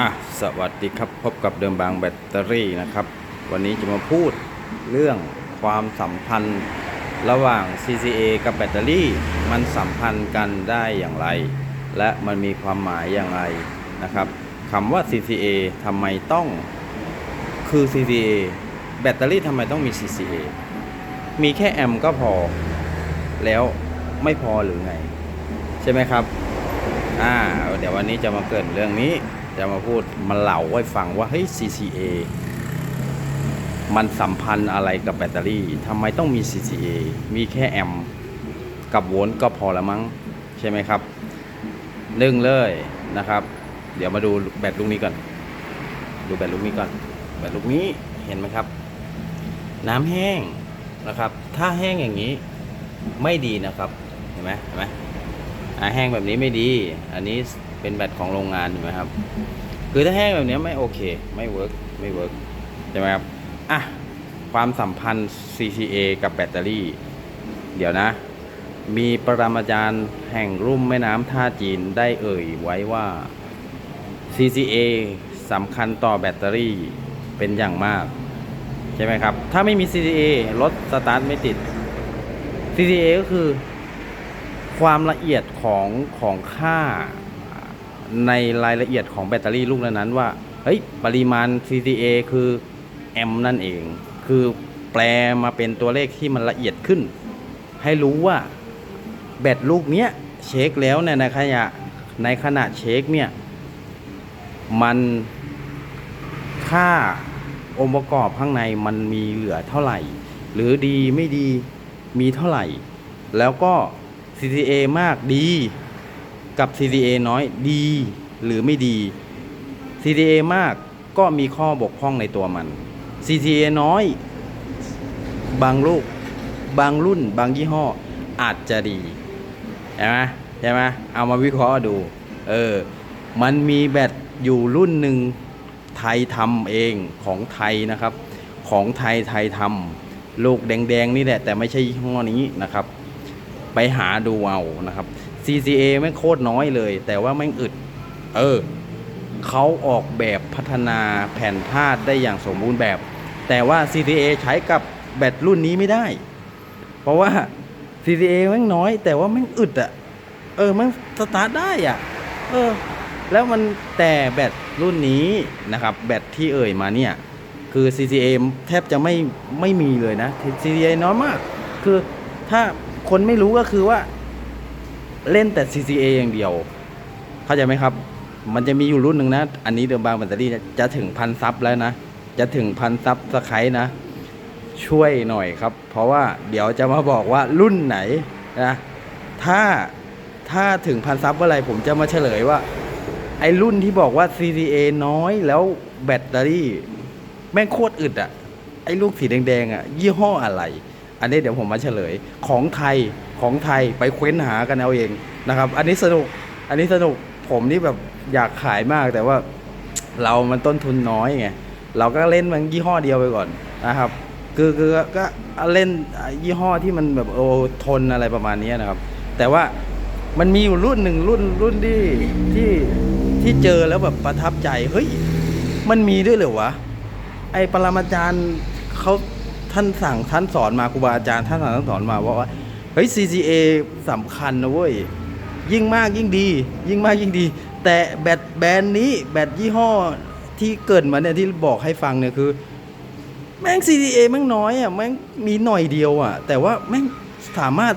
อะสวัสดีครับพบกับเดิมบางแบตเตอรี่นะครับ วันนี้จะมาพูดเรื่องความสัมพันธ์ระหว่าง CCA กับแบตเตอรี่ มันสัมพันธ์กันได้อย่างไร และมันมีความหมายอย่างไรนะครับคำว่า CCA ทำไมต้องคือ CCA แบตเตอรี่ทำไมต้องมี CCA มีแค่แอมป์ก็พอ แล้วไม่พอหรือไง ใช่ไหมครับอ่าเดี๋ยววันนี้จะมาเกรินเรื่องนี้ จะมาพูดมาเล่าให้ฟังว่าเฮ้ย CCA มันสัมพันธ์อะไรกับแบตเตอรี่ทำไมต้องมี CCA มีแค่แอมกับโวลต์ก็พอละมั้ง ใช่ไหมครับหนึ่งเลยนะครับ เดี๋ยวมาดูแบตลูกนี้ก่อน ดูแบตลูกนี้ก่อน แบตลูกนี้เห็นไหมครับ น้ำแห้งนะครับ ถ้าแห้งอย่างนี้ไม่ดีนะครับ เห็นไหมเห็นไหมแห้งแบบนี้ไม่ดี อันนี้ เป็นแบตของโรงงานเห็นไหมครับ คือถ้าแห้งแบบนี้ไม่โอเค ไม่เวิร์กไม่เวิร์กใช่ไหมครับอะความสัมพันธ์ CCA กับแบตเตอรี่ เดี๋ยวนะ มีปรมาจารย์แห่งรุ่มแม่น้ำท่าจีนได้เอ่ยไว้ว่า CCA สำคัญต่อแบตเตอรี่เป็นอย่างมาก ใช่ไหมครับ ถ้าไม่มี CCA รถสตาร์ทไม่ติด CCA ก็คือ ความละเอียดของของค่า ในรายละเอียดของแบตเตอรี่ลูกนั้นๆว่าเฮ้ยปริมาณ CCA คือแอมนั่นเอง คือแปลมาเป็นตัวเลขที่มันละเอียดขึ้น ให้รู้ว่าแบตลูกเนี้ยเช็คแล้วเนี่ยในขณะในขณะเช็คเนี่ยมันค่าองค์ประกอบข้างในมันมีเหลือเท่าไหร่ หรือดีไม่ดีมีเท่าไหร่ แล้วก็ CCA มากดี กับ CCA น้อยดีหรือไม่ดี CCA มากก็มีข้อบกพร่องในตัวมัน CCA น้อย บางลูก บางรุ่น บางยี่ห้ออาจจะดีใช่ไหมใช่ไหมเอามาวิเคราะห์ดูเออมันมีแบตอยู่รุ่นหนึ่งไทยทำเองของไทยนะครับ ของไทยไทยทำลูกแดงๆนี่แหละแต่ไม่ใช่ยี่ห้อนี้นะครับ ไปหาดูเอานะครับ CCA แม่งโคตรน้อยเลย แต่ว่าแม่งอึด เออเขาออกแบบพัฒนาแผ่นธาตุได้อย่างสมบูรณ์แบบ แต่ว่า CCA ใช้กับแบตรุ่นนี้ไม่ได้ เพราะว่า CCA แม่งน้อย แต่ว่าแม่งอึดอะเออแม่งสตาร์ทได้อะเออ แล้วมันแต่แบตรุ่นนี้นะครับ แบตที่เอ่ยมาเนี่ย คือ CCA แทบจะไม่ไม่มีเลยนะ CCA น้อยมาก คือถ้าคนไม่รู้ก็คือว่า เล่นแต่ CCA อย่างเดียว เข้าใจไหมครับ มันจะมีอยู่รุ่นหนึ่งนะ อันนี้เดิมบางแบตเตอรี่จะถึงพันซับแล้วนะ จะถึงพันซับสไครต์นะ ช่วยหน่อยครับ เพราะว่าเดี๋ยวจะมาบอกว่ารุ่นไหนนะถ้าถ้าถึงพันซับเมื่อไรผมจะมาเฉลยว่า ไอ้รุ่นที่บอกว่า CCA น้อยแล้วแบตเตอรี่ แม่งโคตรอึดอะไอ้ลูกสีแดงๆอะยี่ห้ออะไร อันนี้เดี๋ยวผมมาเฉลยของไทย ของไทยไปเค้นหากันเอาเองนะครับ อันนี้สนุกอันนี้สนุกผมนี่แบบอยากขายมากแต่ว่าเรามันต้นทุนน้อยไงเราก็เล่นมันยี่ห้อเดียวไปก่อนนะครับ คือคือก็เล่นยี่ห้อที่มันแบบโอ้ทนอะไรประมาณนี้นะครับ แต่ว่ามันมีอยู่รุ่นหนึ่งรุ่นรุ่นที่ที่ที่เจอแล้วแบบประทับใจเฮ้ยมันมีด้วยเหรอวะไอปรมาจารย์เขาท่านสั่งท่านสอนมาครูบาอาจารย์ท่านสั่งท่านสอนมาว่า เฮ้ย CCA สำคัญนะเว้ย ยิ่งมากยิ่งดี ยิ่งมากยิ่งดี แต่แบตแบรนด์นี้แบตยี่ห้อที่เกิดมาเนี่ยที่บอกให้ฟังเนี่ยคือ แม่ง CCA แม่งน้อยอะแม่งมีหน่อยเดียวอะ แต่ว่าแม่งสามารถ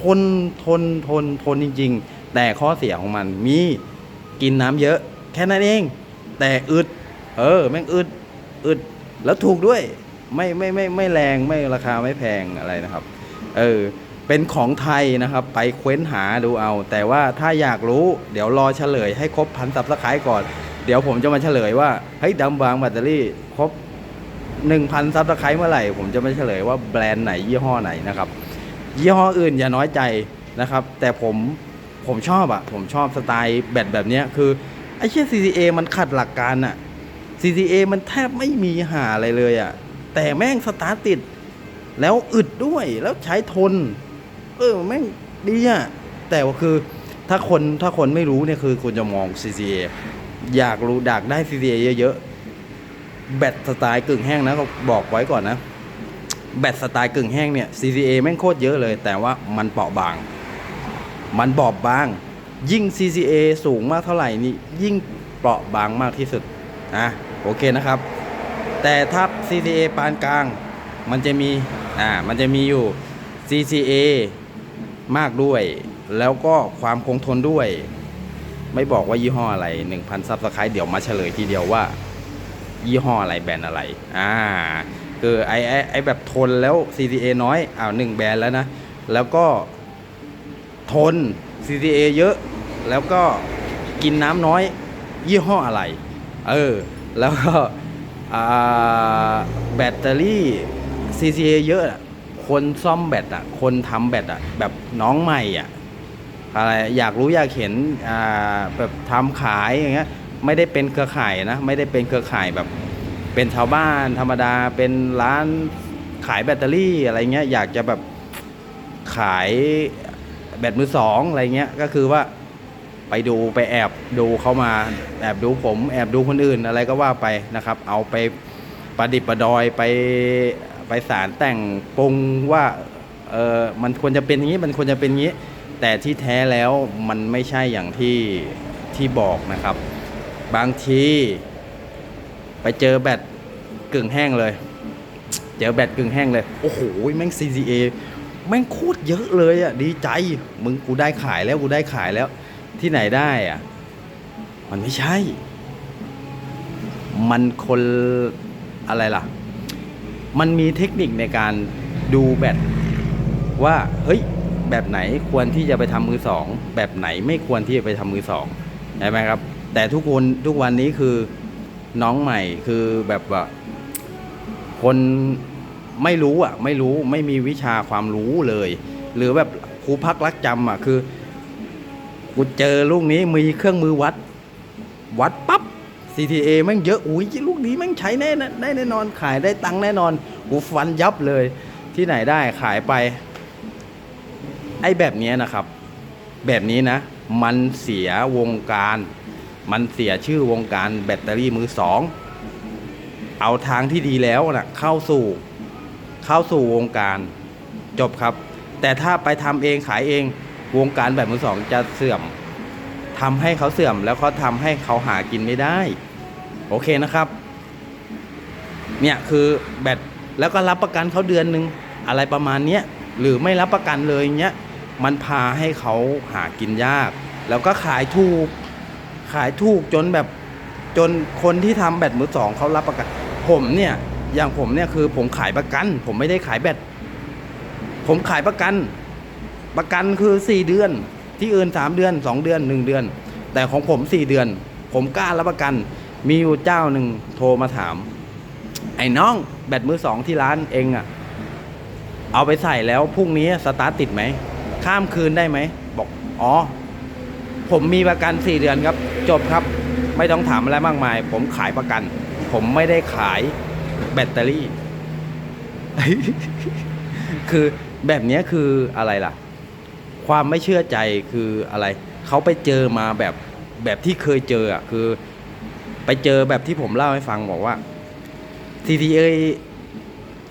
ทนทนทนทนจริง ๆ แต่ข้อเสียของมันมีกินน้ำเยอะ แค่นั้นเอง แต่อึด เออ แม่งอึดอึดแล้วถูกด้วย ไม่ไม่ไม่ไม่แรงไม่ราคาไม่แพงอะไรนะครับ เออเป็นของไทยนะครับ ไปเค้นหาดูเอา แต่ว่าถ้าอยากรู้เดี๋ยวรอเฉลยให้ครบพันสับสไครก่อน เดี๋ยวผมจะมาเฉลยว่าเฮ้ยดำบางแบตเตอรี่ครบ1,000ซับสไครต์เมื่อไหร่ผมจะไม่เฉลยว่าแบรนด์ไหนยี่ห้อไหนนะครับ ยี่ห้ออื่นอย่าน้อยใจนะครับ แต่ผมผมชอบอะผมชอบสไตล์แบตแบบนี้คือไอ้เชี่ย CCA มันขัดหลักการอะ CCA มันแทบไม่มีหาอะไรเลยอะแต่แม่งสตาร์ติด แล้วอึดด้วยแล้วใช้ทน เออแม่งดีอะแต่ว่าคือถ้าคนถ้าคนไม่รู้เนี่ยคือคุณจะมอง CCA อยากรู้ดักได้ CCA เยอะๆ แบตสไตล์กึ่งแห้งนะก็บอกไว้ก่อนนะ แบตสไตล์กึ่งแห้งเนี่ย CCA แม่งโคตรเยอะเลย แต่ว่ามันเปราะบาง มันบอบบาง ยิ่ง CCA สูงมากเท่าไหร่นี่ยิ่งเปราะบางมากที่สุดนะโอเคนะครับ แต่ถ้า CCA ปานกลาง มันจะมี อ่ามันจะมีอยู่ CCA มากด้วย แล้วก็ความคงทนด้วย ไม่บอกว่ายี่ห้ออะไร 1,000ซับสไครต์เดี๋ยวมาเฉลยทีเดียวว่า ยี่ห้ออะไรแบรนด์อะไร อ่า คือไอไอไอแบบทนแล้ว CCA น้อยอ้าวหนึ่งแบรนด์แล้วนะ แล้วก็ทน CCA เยอะ แล้วก็กินน้ำน้อย ยี่ห้ออะไร เออ แล้วก็แบตเตอรี่ CCA เยอะอะคนซ่อมแบตอะ คนทำแบตอะ แบบน้องใหม่อะ อะไร อยากรู้อยากเห็น อ่า แบบทำขายอย่างเงี้ย ไม่ได้เป็นเครือข่ายนะ ไม่ได้เป็นเครือข่ายแบบ เป็นชาวบ้านธรรมดา เป็นร้านขายแบตเตอรี่อะไรเงี้ย อยากจะแบบขายแบตมือสองอะไรเงี้ย ก็คือว่าไปดูไปแอบดูเขามา แอบดูผม แอบดูคนอื่นอะไรก็ว่าไปนะครับ เอาไปประดิษฐ์ประดอยไป ไปสารแต่งปรุงว่าเออมันควรจะเป็นอย่างนี้มันควรจะเป็นอย่างนี้ แต่ที่แท้แล้วมันไม่ใช่อย่างที่ที่บอกนะครับ บางทีไปเจอแบตกึ่งแห้งเลย เจอแบตกึ่งแห้งเลย โอ้โหแม่ง CCA แม่งโคตรเยอะเลยอะดีใจมึงกูได้ขายแล้วกูได้ขายแล้ว ที่ไหนได้อะมันไม่ใช่ มันคนอะไรล่ะ มันมีเทคนิคในการดูแบตว่าเฮ้ยแบบไหนควรที่จะไปทำมือสองแบบไหนไม่ควรที่จะไปทำมือสองใช่ไหมครับ แต่ทุกคนทุกวันนี้คือน้องใหม่คือแบบว่าคนไม่รู้อะ ไม่รู้ไม่มีวิชาความรู้เลย หรือแบบครูพักรักจำอะคือกูเจอลูกนี้มีเครื่องมือวัด วัดปั๊บ CTA แม่งเยอะอุ้ยลูกนี้แม่งใช้แน่ได้แน่นอนขายได้ตังค์แน่นอนกูฟันยับเลยที่ไหนได้ขายไป ไอ้แบบนี้นะครับ แบบนี้นะ มันเสียวงการ มันเสียชื่อวงการแบตเตอรี่มือสองเอาทางที่ดีแล้วนะเข้าสู่เข้าสู่วงการจบครับ แต่ถ้าไปทำเองขายเองวงการแบบมือสองจะเสื่อมทำให้เขาเสื่อมแล้วเขาทำให้เขาหากินไม่ได้ โอเคนะครับ เนี่ยคือแบตแล้วก็รับประกันเขาเดือนหนึ่งอะไรประมาณเนี้ยหรือไม่รับประกันเลยเงี้ยมันพาให้เขาหากินยาก แล้วก็ขายถูก ขายถูกจนแบบจนคนที่ทำแบตมือสองเขารับประกัน ผมเนี่ยอย่างผมเนี่ยคือผมขายประกัน ผมไม่ได้ขายแบตผมขายประกัน ประกันคือสี่เดือน ที่อื่นสามเดือนสองเดือนหนึ่งเดือน แต่ของผมสี่เดือน ผมกล้ารับประกัน มีอยู่เจ้าหนึ่งโทรมาถาม ไอ้น้องแบตมือสองที่ร้านเองอะเอาไปใส่แล้วพรุ่งนี้สตาร์ทติดไหม ข้ามคืนได้ไหม บอก อ๋อ ผมมีประกันสี่เดือนครับ จบครับ ไม่ต้องถามอะไรมากมาย ผมขายประกัน ผมไม่ได้ขายแบตเตอรี่ คือแบบนี้คืออะไรล่ะ ความไม่เชื่อใจคืออะไร เขาไปเจอมาแบบแบบที่เคยเจออะคือ ไปเจอแบบที่ผมเล่าให้ฟังบอกว่า CTA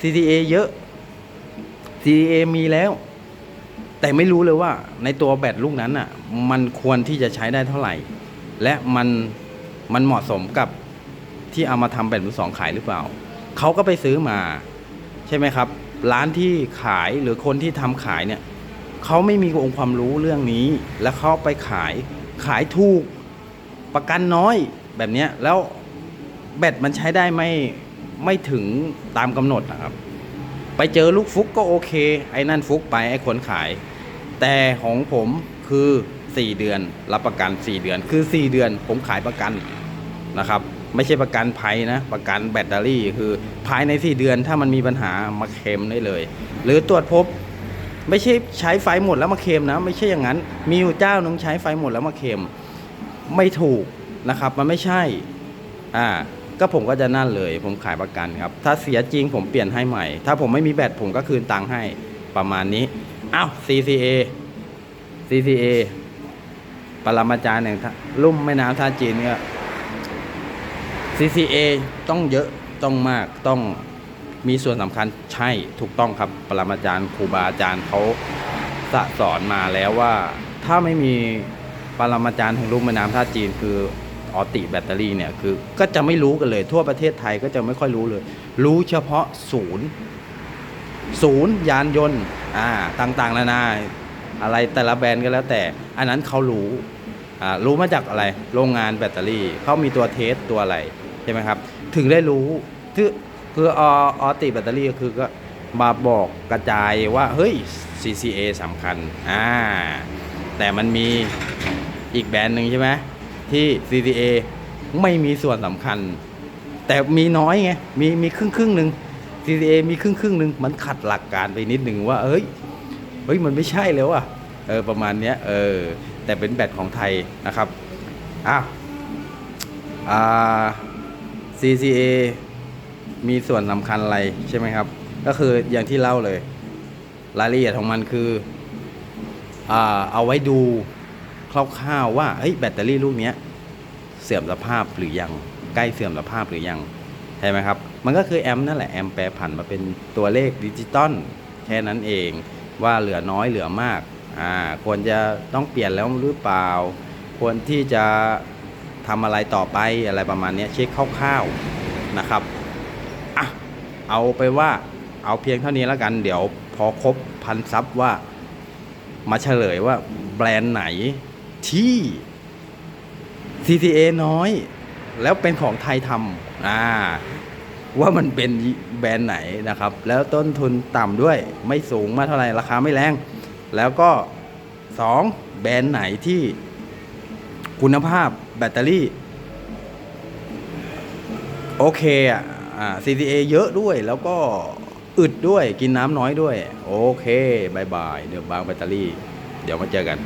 CTA เยอะ CTA มีแล้ว แต่ไม่รู้เลยว่า ในตัวแบตลูกนั้นอะ มันควรที่จะใช้ได้เท่าไหร่ และมันมันเหมาะสมกับที่เอามาทำแบตมือสองขายหรือเปล่า เขาก็ไปซื้อมา ใช่ไหมครับ ร้านที่ขายหรือคนที่ทำขายเนี่ยเขาไม่มีองค์ความรู้เรื่องนี้ แล้วเขาไปขายขายถูกประกันน้อย แบบนี้แล้วแบตมันใช้ได้ไม่ไม่ถึงตามกำหนดนะครับ ไปเจอลูกฟุกก็โอเค ไอ้นั่นฟุกไปไอ้คนขาย แต่ของผมคือ 4 เดือนรับประกัน 4 เดือน คือ 4 เดือนผมขายประกันนะครับ ไม่ใช่ประกันภัยนะ ประกันแบตเตอรี่คือภายใน 4 เดือนถ้ามันมีปัญหามาเคลมได้เลย หรือตรวจพบไม่ใช่ใช้ไฟหมดแล้วมาเคลมนะ ไม่ใช่อย่างนั้น มีอยู่เจ้านึงใช้ไฟหมดแล้วมาเคลมไม่ถูก นะครับ มันไม่ใช่ อ่า ก็ผมก็จะนั่นเลย ผมขายประกันครับ ถ้าเสียจริงผมเปลี่ยนให้ใหม่ ถ้าผมไม่มีแบตผมก็คืนตังค์ให้ประมาณนี้อ้าว CCA CCA ปรมาจารย์แห่งท่าลุ่มแม่น้ำท่าจีนเนี่ย CCA ต้องเยอะต้องมากต้องมีส่วนสำคัญใช่ถูกต้องครับ ปรมาจารย์ครูบาอาจารย์เขาสะสอนมาแล้วว่า ถ้าไม่มีปรมาจารย์แห่งลุ่มแม่น้ำท่าจีนคือ ออติแบตเตอรี่เนี่ยคือก็จะไม่รู้กันเลย ทั่วประเทศไทยก็จะไม่ค่อยรู้เลย รู้เฉพาะศูนย์ศูนย์ยานยนต์อ่าต่างๆนานาอะไรแต่ละแบรนด์ก็แล้วแต่ อันนั้นเขารู้อ่ารู้มาจากอะไร โรงงานแบตเตอรี่เขามีตัวเทสตัวอะไรใช่ไหมครับ ถึงได้รู้คือคือออติแบตเตอรี่ก็คือก็มาบอกกระจายว่าเฮ้ย CCA สำคัญอ่าแต่มันมีอีกแบรนด์หนึ่งใช่ไหม ที่ CCA ไม่มีส่วนสำคัญ แต่มีน้อยไงมีมีครึ่งครึ่งหนึ่ง CCA มีครึ่งครึ่งหนึ่งมันขัดหลักการไปนิดหนึ่งว่าเอ้ยเฮ้ยมันไม่ใช่แล้วอะเออประมาณเนี้ยเออแต่เป็นแบตของไทยนะครับอ้าวอ่า CCA มีส่วนสำคัญอะไรใช่ไหมครับ ก็คืออย่างที่เล่าเลย รายละเอียดของมันคืออ่าเอาไว้ดูคร่าวๆว่าเฮ้ยแบตเตอรี่ลูกเนี้ย เสื่อมสภาพหรือยัง ใกล้เสื่อมสภาพหรือยังใช่ไหมครับ มันก็คือแอมนั่นแหละแอมแปรผันมาเป็นตัวเลขดิจิตอลแค่นั้นเองว่าเหลือน้อยเหลือมากอ่าควรจะต้องเปลี่ยนแล้วหรือเปล่า ควรที่จะทำอะไรต่อไปอะไรประมาณนี้เช็คคร่าวๆนะครับอะเอาไปว่าเอาเพียงเท่านี้แล้วกัน เดี๋ยวพอครบพันซับว่ามาเฉลยว่าแบรนด์ไหนที่ CTA น้อย แล้วเป็นของไทยทำอ่าว่ามันเป็นแบรนด์ไหนนะครับ แล้วต้นทุนต่ำด้วยไม่สูงมากเท่าไหร่ราคาไม่แรง แล้วก็สองแบรนด์ไหนที่คุณภาพแบตเตอรี่ โอเคอะ CTA เยอะด้วยแล้วก็อึดด้วยกินน้ำน้อยด้วย โอเคบายบายเดี๋ยวบางแบตเตอรี่ เดี๋ยวมาเจอกัน